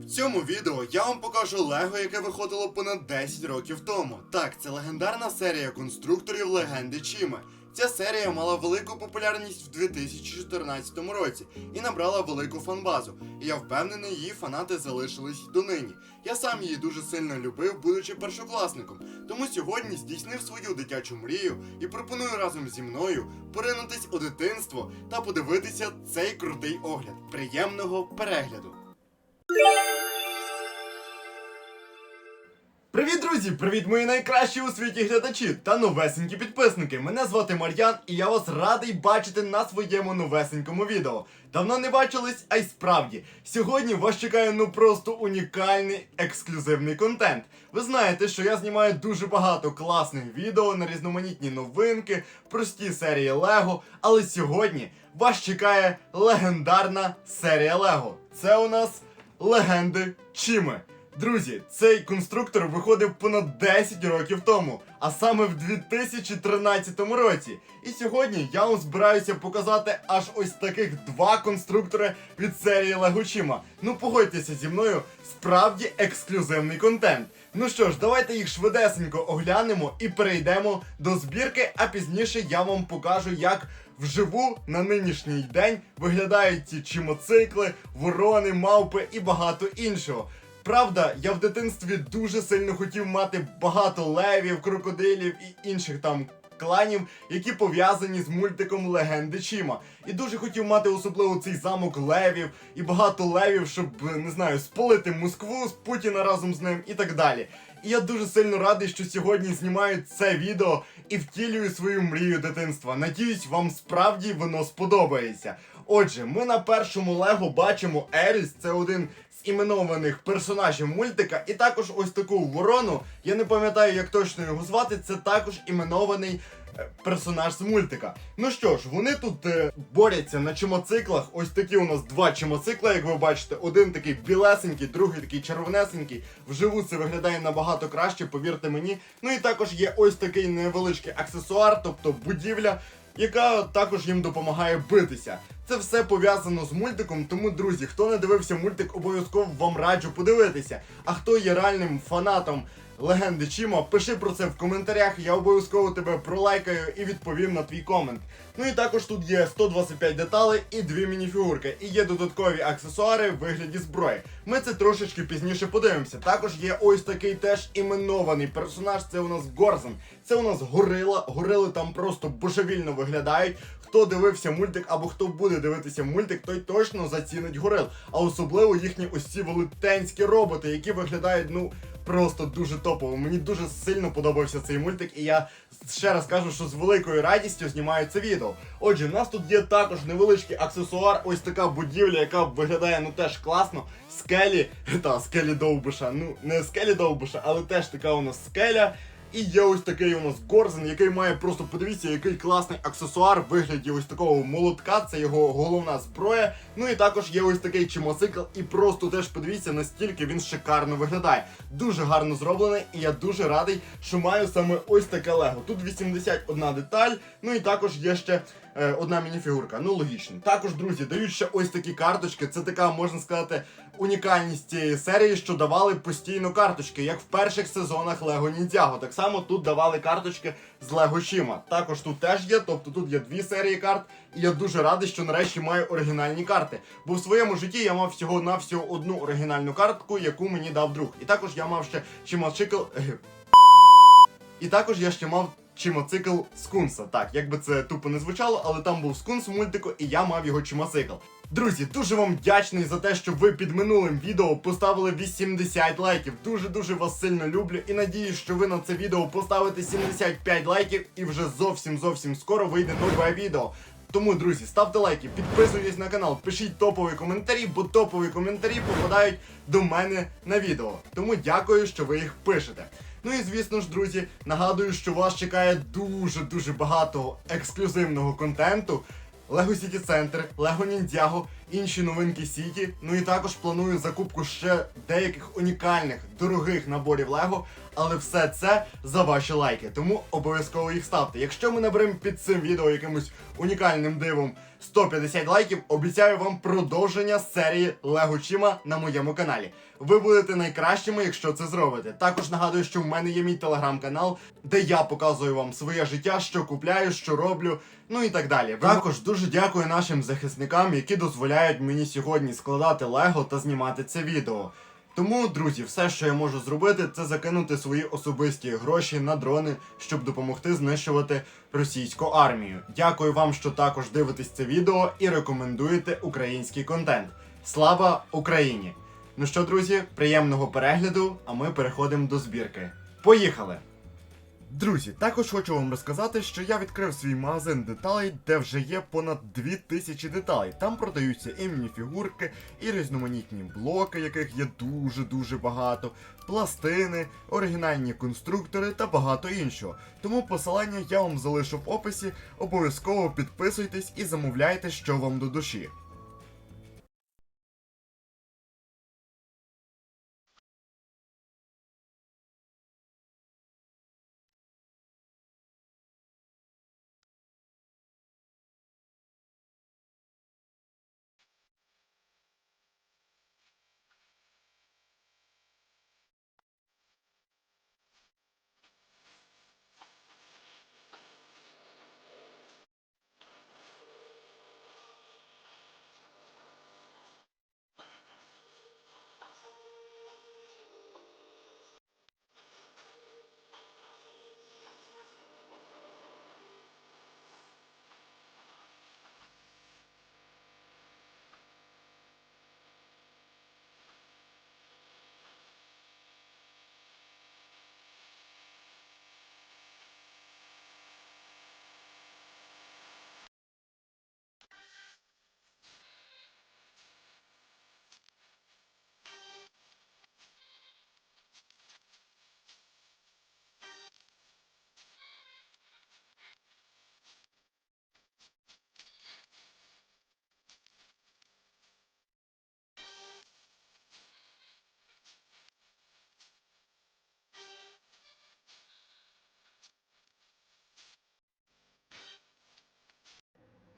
В цьому відео я вам покажу Лего, яке виходило понад 10 років тому. Так, це легендарна серія конструкторів легенди Чіми. Ця серія мала велику популярність в 2014 році і набрала велику фанбазу. І я впевнений, її фанати залишились донині. Я сам її дуже сильно любив, будучи першокласником. Тому сьогодні здійснив свою дитячу мрію і пропоную разом зі мною поринутись у дитинство та подивитися цей крутий огляд. Приємного перегляду! Привіт, друзі! Привіт, мої найкращі у світі глядачі та новесенькі підписники. Мене звати Мар'ян, і я вас радий бачити на своєму новесенькому відео. Давно не бачились, а й справді. Сьогодні вас чекає ну просто унікальний ексклюзивний контент. Ви знаєте, що я знімаю дуже багато класних відео на різноманітні новинки, прості серії Лего. Але сьогодні вас чекає легендарна серія Лего. Це у нас легенди Чіми. Друзі, цей конструктор виходив понад 10 років тому, а саме в 2013 році. І сьогодні я вам збираюся показати аж ось таких два конструктори від серії Chima. Ну погодьтеся зі мною, справді ексклюзивний контент. Ну що ж, давайте їх швидесенько оглянемо і перейдемо до збірки, а пізніше я вам покажу, як вживу на нинішній день виглядають ці чимоцикли, ворони, мавпи і багато іншого. Правда, я в дитинстві дуже сильно хотів мати багато левів, крокодилів і інших там кланів, які пов'язані з мультиком Легенди Чіма. І дуже хотів мати особливо цей замок левів і багато левів, щоб не знаю, спалити Москву з Путіна разом з ним і так далі. І я дуже сильно радий, що сьогодні знімаю це відео і втілюю свою мрію дитинства. Надіюсь, вам справді воно сподобається. Отже, ми на першому Лего бачимо Еріс, це один іменованих персонажів мультика, і також ось таку ворону. Я не пам'ятаю, як точно його звати. Це також іменований е, персонаж з мультика. Ну що ж, вони тут е, борються на чимоциклах. Ось такі у нас два чимоцикла, як ви бачите. Один такий білесенький, другий такий червонесенький. Вживу це виглядає набагато краще, повірте мені. Ну і також є ось такий невеличкий аксесуар, тобто будівля яка також їм допомагає битися. Це все пов'язано з мультиком, тому, друзі, хто не дивився мультик, обов'язково вам раджу подивитися. А хто є реальним фанатом легенди Чіма, пиши про це в коментарях, я обов'язково тебе пролайкаю і відповім на твій комент. Ну і також тут є 125 деталей і дві мініфігурки. І є додаткові аксесуари в вигляді зброї. Ми це трошечки пізніше подивимося. Також є ось такий теж іменований персонаж. Це у нас Горзен. Це у нас горила. Горили там просто божевільно виглядають. Хто дивився мультик або хто буде дивитися мультик, той точно зацінить горил. А особливо їхні ось ці велетенські роботи, які виглядають, ну. Просто дуже топово. Мені дуже сильно подобався цей мультик, і я ще раз кажу, що з великою радістю знімаю це відео. Отже, в нас тут є також невеличкий аксесуар, ось така будівля, яка виглядає ну теж класно. Скелі, та скелі довбуша. Ну, не скелі довбуша, але теж така у нас скеля. І є ось такий у нас Горзен, який має просто подивіться, який класний аксесуар в вигляді ось такого молотка, це його головна зброя. Ну і також є ось такий чимоцикл, і просто теж подивіться, настільки він шикарно виглядає. Дуже гарно зроблений, і я дуже радий, що маю саме ось таке лего. Тут 81 деталь, ну і також є ще одна мініфігурка. Ну логічно. Також, друзі, дають ще ось такі карточки. Це така, можна сказати, унікальність цієї серії, що давали постійно карточки, як в перших сезонах Лего Ніндзяго. Так само тут давали карточки з Лего Чіма. Також тут теж є, тобто тут є дві серії карт, і я дуже радий, що нарешті маю оригінальні карти. Бо в своєму житті я мав всього навсього одну оригінальну картку, яку мені дав друг. І також я мав ще чимоцикл. І також я ще мав чимоцикл скунса. Так, як би це тупо не звучало, але там був скунс в мультику, і я мав його чимоцикл. Друзі, дуже вам вдячний за те, що ви під минулим відео поставили 80 лайків. Дуже-дуже вас сильно люблю і надіюсь, що ви на це відео поставите 75 лайків і вже зовсім зовсім скоро вийде нове відео. Тому, друзі, ставте лайки, підписуйтесь на канал, пишіть топові коментарі, бо топові коментарі попадають до мене на відео. Тому дякую, що ви їх пишете. Ну і звісно ж, друзі, нагадую, що вас чекає дуже-дуже багато ексклюзивного контенту. Лего Сіті Центр, Лего Ніндзяго, інші новинки Сіті. Ну і також планую закупку ще деяких унікальних дорогих наборів Lego. Але все це за ваші лайки. Тому обов'язково їх ставте. Якщо ми наберемо під цим відео якимось унікальним дивом 150 лайків, обіцяю вам продовження серії Лего Чіма на моєму каналі. Ви будете найкращими, якщо це зробите. Також нагадую, що в мене є мій телеграм-канал, де я показую вам своє життя, що купляю, що роблю, ну і так далі. Також дуже дякую нашим захисникам, які дозволяють мені сьогодні складати Лего та знімати це відео. Тому, друзі, все, що я можу зробити, це закинути свої особисті гроші на дрони, щоб допомогти знищувати російську армію. Дякую вам, що також дивитесь це відео і рекомендуєте український контент. Слава Україні! Ну що, друзі, приємного перегляду, а ми переходимо до збірки. Поїхали! Друзі, також хочу вам розказати, що я відкрив свій магазин деталей, де вже є понад 2000 деталей. Там продаються і мініфігурки, і різноманітні блоки, яких є дуже-дуже багато, пластини, оригінальні конструктори та багато іншого. Тому посилання я вам залишу в описі. Обов'язково підписуйтесь і замовляйте, що вам до душі.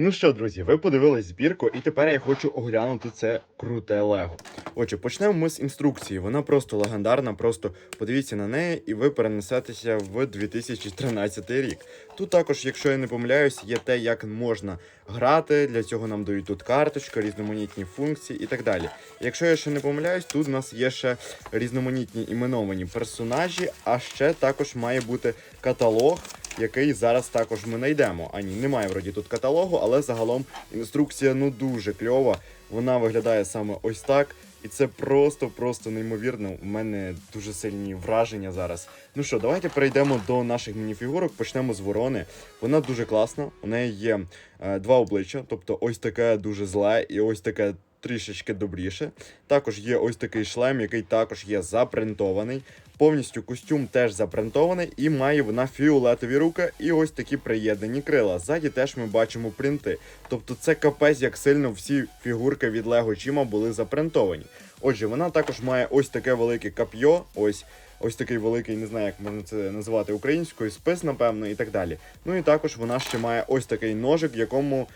Ну що, друзі, ви подивились збірку, і тепер я хочу оглянути це круте Лего. Отже, почнемо ми з інструкції. Вона просто легендарна, просто подивіться на неї, і ви перенесетеся в 2013 рік. Тут також, якщо я не помиляюсь, є те, як можна грати. Для цього нам дають тут карточка, різноманітні функції і так далі. Якщо я ще не помиляюсь, тут у нас є ще різноманітні іменовані персонажі, а ще також має бути каталог який зараз також ми знайдемо. А ні, немає вроді тут каталогу, але загалом інструкція ну дуже кльова. Вона виглядає саме ось так. І це просто-просто неймовірно. У мене дуже сильні враження зараз. Ну що, давайте перейдемо до наших мініфігурок. Почнемо з ворони. Вона дуже класна. У неї є е, два обличчя, тобто ось таке дуже зле і ось таке трішечки добріше. Також є ось такий шлем, який також є запринтований. Повністю костюм теж запринтований і має вона фіолетові руки і ось такі приєднані крила. Ззаді теж ми бачимо принти. Тобто це капець, як сильно всі фігурки від Лего Чіма були запринтовані. Отже, вона також має ось таке велике кап'йо. Ось. Ось такий великий, не знаю, як можна це називати українською, спис, напевно, і так далі. Ну і також вона ще має ось такий ножик, в якому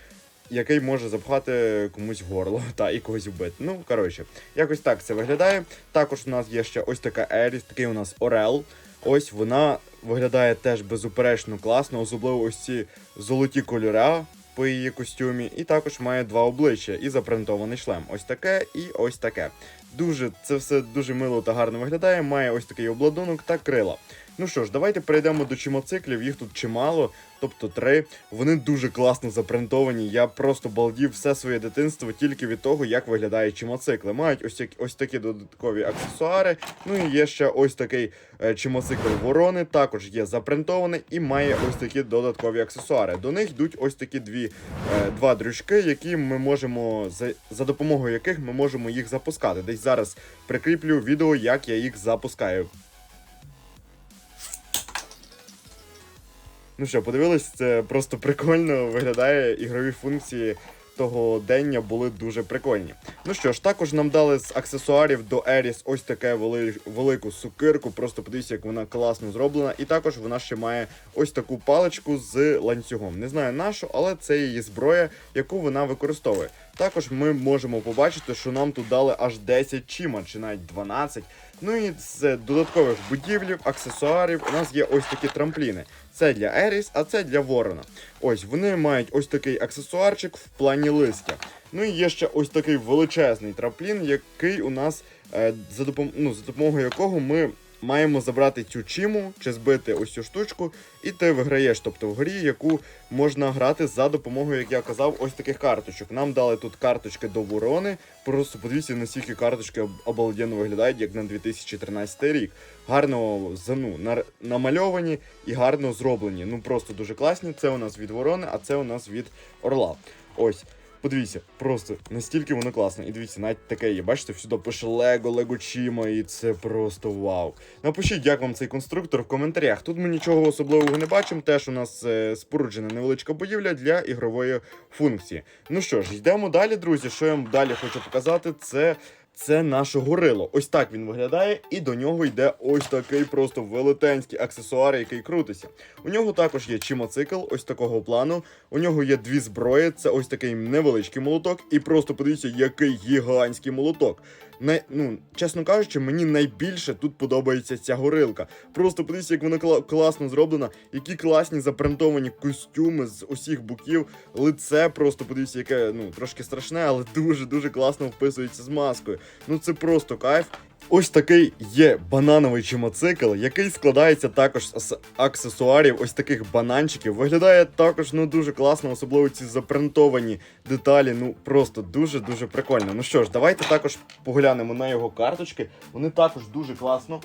який може запхати комусь горло та і когось вбити. Ну, коротше, якось так це виглядає. Також у нас є ще ось така Еріс, такий у нас Орел. Ось вона виглядає теж безуперечно класно, особливо ось ці золоті кольори по її костюмі. І також має два обличчя і запринтований шлем. Ось таке і ось таке. Дуже це все дуже мило та гарно виглядає. Має ось такий обладунок та крила. Ну що ж, давайте перейдемо до чимоциклів. Їх тут чимало, тобто три. Вони дуже класно запринтовані. Я просто балдів все своє дитинство тільки від того, як виглядають чимоцикли. Мають ось такі, ось такі додаткові аксесуари. Ну і є ще ось такий е, чимоцикл ворони, також є запринтований і має ось такі додаткові аксесуари. До них йдуть ось такі дві е, два дрючки, які ми можемо за, за допомогою яких ми можемо їх запускати. Десь зараз прикріплю відео, як я їх запускаю. Ну що, подивились, це просто прикольно виглядає ігрові функції. багатогодення були дуже прикольні. Ну що ж, також нам дали з аксесуарів до Еріс ось таке вели... велику сукирку. Просто подивіться, як вона класно зроблена. І також вона ще має ось таку паличку з ланцюгом. Не знаю нашу, але це її зброя, яку вона використовує. Також ми можемо побачити, що нам тут дали аж 10 чима, чи навіть 12. Ну і з додаткових будівлів, аксесуарів у нас є ось такі трампліни. Це для Еріс, а це для Ворона. Ось вони мають ось такий аксесуарчик в плані листя. Ну і є ще ось такий величезний трамплін, який у нас е, за, допом... ну, за допомогою якого ми маємо забрати цю чиму чи збити ось цю штучку, і ти виграєш, тобто в грі, яку можна грати за допомогою, як я казав, ось таких карточок. Нам дали тут карточки до ворони. Просто подивіться, наскільки карточки об- обалденно виглядають, як на 2013 рік. Гарно за- ну, намальовані і гарно зроблені. Ну просто дуже класні. Це у нас від ворони, а це у нас від орла. Ось. Подивіться, просто настільки воно класне. І дивіться, навіть таке є. Бачите, всюди пише Лего, Лего Чіма, і це просто вау. Напишіть, як вам цей конструктор в коментарях. Тут ми нічого особливого не бачимо. Теж у нас е, споруджена невеличка будівля для ігрової функції. Ну що ж, йдемо далі, друзі. Що я вам далі хочу показати, це. Це наше горило. Ось так він виглядає, і до нього йде ось такий просто велетенський аксесуар, який крутиться. У нього також є чимоцикл, ось такого плану. У нього є дві зброї. Це ось такий невеличкий молоток, і просто подивіться, який гігантський молоток. Не, ну, чесно кажучи, мені найбільше тут подобається ця горилка. Просто подивіться, як вона кла- класно зроблена, які класні запринтовані костюми з усіх боків. Лице просто подивіться, яке ну трошки страшне, але дуже дуже класно вписується з маскою. Ну це просто кайф. Ось такий є банановий чимоцикл, який складається також з аксесуарів, ось таких бананчиків. Виглядає також ну дуже класно, особливо ці запринтовані деталі. Ну просто дуже дуже прикольно. Ну що ж, давайте також поглянемо на його карточки. Вони також дуже класно.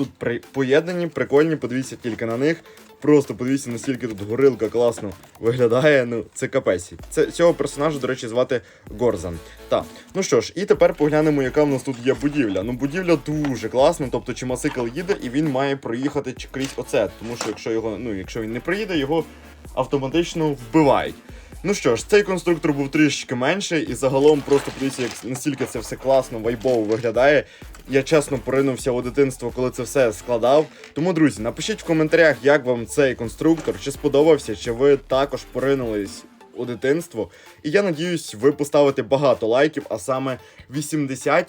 Тут при... поєднані, прикольні, подивіться тільки на них. Просто подивіться, наскільки тут горилка класно виглядає. Ну, це капець. Це цього персонажа, до речі, звати Горзан. Так, ну що ж, і тепер поглянемо, яка в нас тут є будівля. Ну, будівля дуже класна, тобто чимасикл їде, і він має проїхати крізь оце. Тому що якщо його, ну, якщо він не проїде, його автоматично вбивають. Ну що ж, цей конструктор був трішки менший, і загалом просто подивіться, як настільки це все класно, вайбово виглядає. Я чесно поринувся у дитинство, коли це все складав. Тому, друзі, напишіть в коментарях, як вам цей конструктор, чи сподобався, чи ви також поринулись у дитинство. І я надіюсь, ви поставите багато лайків, а саме 80,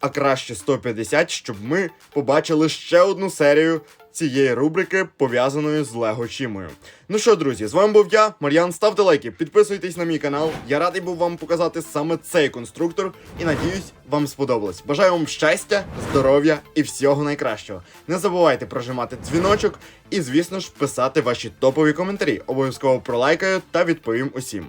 а краще 150, щоб ми побачили ще одну серію цієї рубрики, пов'язаної з Лего Чімою. Ну що, друзі, з вами був я, Мар'ян. Ставте лайки, підписуйтесь на мій канал. Я радий був вам показати саме цей конструктор і надіюсь, вам сподобалось. Бажаю вам щастя, здоров'я і всього найкращого. Не забувайте прожимати дзвіночок і, звісно ж, писати ваші топові коментарі. Обов'язково пролайкаю та відповім усім.